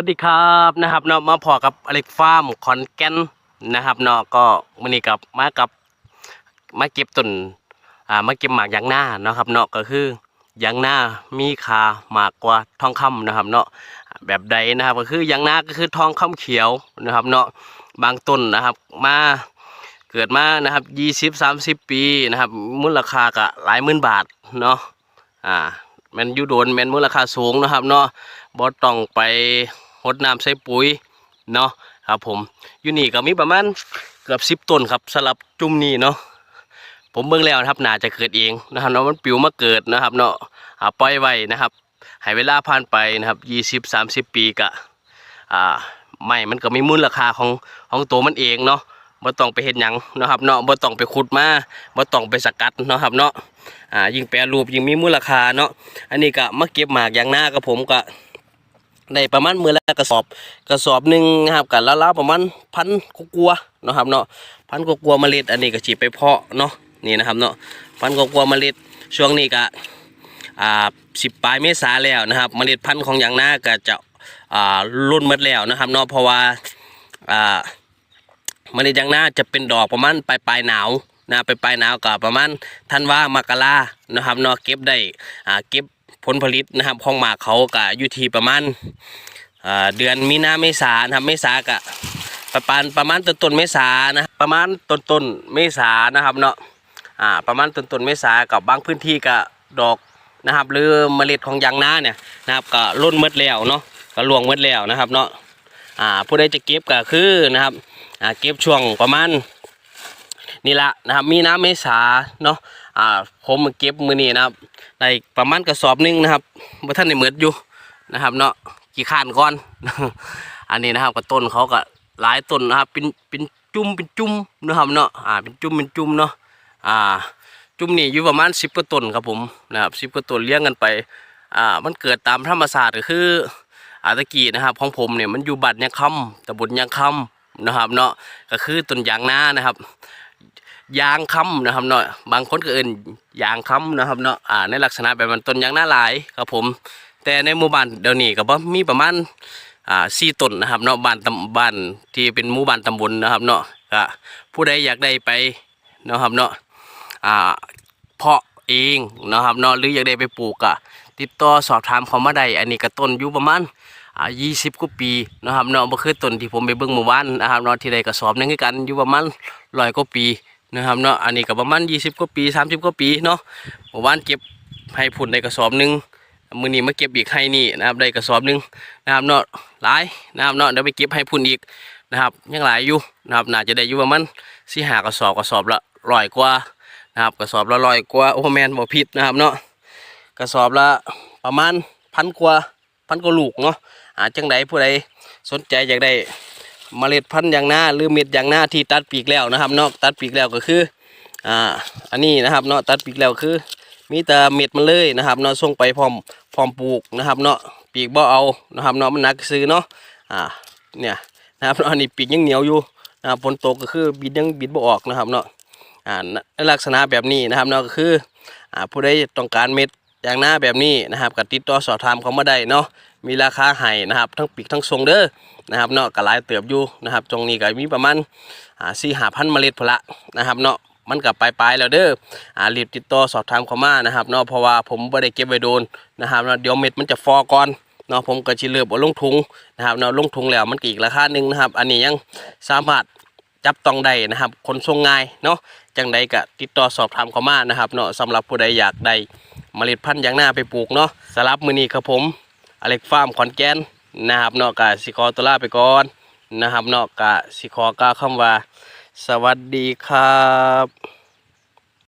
สวัสดีครับนะครับเนาะมาพอกับอเล็กฟาร์มขอนแกนนะครับเนาะก็มื้อนี้กับมากับมาเก็บต้นอ่ามาเก็บหมากยางหน้าเนาะครับเนาะก็คือยางหน้ามีค่ามากกว่าทองคำนะครับเนาะแบบใดนะครับก็คือยางหน้าก็คือทองคำเขียวนะครับเนาะบางต้นนะครับมาเกิดมานะครับยี่สิบสามสิบปีนะครับมูลค่าก็หลายหมื่นบาทเนาะอ่าแมันยูโดนแมันมูลค่าสูงนะครับเนาะบ่ต้องไป หดน้ำใส่ปุ๋ยเนาะครับผมอยู่นี่ก็มีประมาณเกือบสิบต้นครับสลับจุ่มนี่เนาะผมเบิ่งแล้วนะครับน่าจะเกิดเองนะครับเนาะมันปิวมาเกิดนะครับเนาะอาปล่อยไว้นะครับให้เวลาผ่านไปนะครับยี่สิบสามสิบปีกะอ่าไม่มันก็มีมูลค่าของของตัวมันเองเนาะบ่ต้องไปเฮ็ดหยังเนาะครับเนาะบ่ต้องไปขุดมาบ่ต้องไปสกัดเนาะครับเนาะอ่ายิ่งแปรรูปยิ่งมีมูลค่าเนาะอันนี้ก็มาเก็บหมากอย่างหน้ากับผมก็ ได้ประมาณมือละกระสอบกระสอบหนึ่งนะครับกันแล้วๆประมาณพันกกัวเนาะครับเนาะพันกกัวเมล็ดอันนี้ก็จีไปเพาะเนาะนี่นะครับเนาะพันกกัวเมล็ดช่วงนี้ก็อ่าสิบปลายเมษาแล้วนะครับเมล็ดพันธุ์ของอย่างหน้าก็จะอ่ารุ่นหมดแล้วนะครับเนาะเพราะว่าอ่าเมล็ดอย่างหน้าจะเป็นดอกประมาณปลายปลายหนาวนะปลายปลายหนาวก็ประมาณธันว่ามกรานะครับเนาะเก็บได้อ่าเก็บ ผลผลิตนะครับของหมากเขาก็อยู่ที่ประมาณเดือนมีนาเมษานะครับเมษาก็ประมาณประมาณต้นต้นเมษานะประมาณต้นต้นเมษานะครับเนาะอ่าประมาณต้นต้นเมษากับบางพื้นที่ก็ดอกนะครับหรือเมล็ดของยางนาเนี่ยนะครับก็ล้นหมดแล้วเนาะก็ลวงหมดแล้วนะครับเนาะอ่าผู้ใดจะเก็บก็คือนะครับอ่าเก็บช่วงประมาณนี่ละนะครับมีน้ำเมษาเนาะ อ่าผมมาเก็บมือนี้นะครับได้ประมาณกระสอบนึงนะครับบ่าท่านได้เหมือดอยู่นะครับ เนาะกี่ข้านก่อน อันนี้นะครับก็ต้นเขาก็หลายต้นนะครับเป็นเป็นจุ่มเป็นจุ่มนะครับเนาะอ่าเป็นจุ่มเป็นจุ่มเนาะอ่าจุ่มนี่อยู่ประมาณสิบกว่าต้นครับผมนะครับสิบกว่าต้นเลี้ยงกันไปอ่ามันเกิดตามธรรมศาสตร์ก็คืออาตะกี้นะครับของผมเนี่ยมันอยู่บัดยังคำตำบลยังคำนะครับเนาะก็คือต้นยางนานะครับ ยางค้ำนะครับเนาะบางคนก็เอิ้นยางค้ำนะครับเนาะอ่าในลักษณะแบบมันต้นยางหน้าหลายครับผม แต่ในหมู่บ้านเดี๋ยวนี้ก็บ่มีประมาณอ่าสี่ต้นนะครับเนาะบ้านตำบ้านที่เป็นหมู่บ้านตำบลนะครับเนาะก็ผู้ใดอยากได้ไปนะครับเนาะอ่าเพาะเองนะครับเนาะหรืออยากได้ไปปลูกก็ติดต่อสอบถามเขามาได้อันนี้ก็ต้นอยู่ประมาณอ่ายี่สิบกว่าปีนะครับเนาะบ่คือต้นที่ผมไปเบิ่งเมื่อวานนะครับเนาะที่ได้กระสอบหนึงคือกันอยู่ประมาณร้อยกว่าปี นะครับเนาะอันนี้ก็ประมาณ20กว่าปี 30กว่าปีเนาะเมื่อวานเก็บให้ผุนในกระสอบหนึงมือนี้มาเก็บอีกให้นี่นะครับได้กระสอบหนึงนะครับเนาะหลายนะครับเนาะเดี๋ยวไปเก็บให้ผุนอีกนะครับยังหลายอยู่นะครับน่าจะได้อยู่ประมาณสี่หากระสอบกระสอบละร้อยกว่านะครับกระสอบละร้อยกว่าโอ้แมนบ่ผิดนะครับเนาะกระสอบละประมาณพันกว่าพันกว่าลูกเนาะอาจังใดผู้ใดสนใจอยากได้ เมล็ดพันธุ์ยางหน้าหรือเม็ดยางหน้าที่ตัดปีกแล้วนะครับเนาะตัดปีกแล้วก็คืออ่าอันนี้นะครับเนาะตัดปีกแล้วคือ มีแต่เม็ดมันเลยนะครับเนาะส่งไปพร้อมพร้อมปลูกนะครับเนาะปีกบ่เอานะครับเนาะมันหนักซื้อเนาะอ่าเนี่ยนะครับเนาะอันนี้ปีกยังเหนียวอยู่นะครับฝนตกก็คือบิดยังบิดบ่ออกนะครับเนาะอ่าในลักษณะแบบนี้นะครับเนาะก็คืออ่าผู้ใดต้องการเม็ด อย่างหน้าแบบนี้นะครับก็ติดต่อสอบถามเขามาได้เนาะมีราคาให้นะครับทั้งปีกทั้งทรงเด้อนะครับเนาะก็หลายเติบอยู่นะครับตรงนี้ก็มีประมาณอ่าสี่หาพันเมล็ดพละนะครับเนาะมันกับปลายๆแล้วเด้ออ่ารีบติดต่อสอบถามเข้ามานะครับเนาะเพราะว่าผมไม่ได้เก็บไว้โดนนะครับเนาะเดี๋ยวเม็ดมันจะฟอก่อนเนาะผมก็ชิเลือบเอาลงถุงนะครับเนาะลงถุงแล้วมันกีกราคาหนึ่งนะครับ อันนี้ยังสามารถ จับต้องได้นะครับคนทรงง่ายเนาะจังใดก็ติดต่อสอบถามเขามานะครับเนาะสำหรับผู้ใดอยากได้เมล็ดพันธุ์อย่างหน้าไปปลูกเนาะสำหรับมือนี้ครับผมอเล็กฟาร์มขอนแก่นนะครับเนาะกะสิคอตัวลาไปก่อนนะครับเนาะกะสิคอกาคำว่า สวัสดีครับ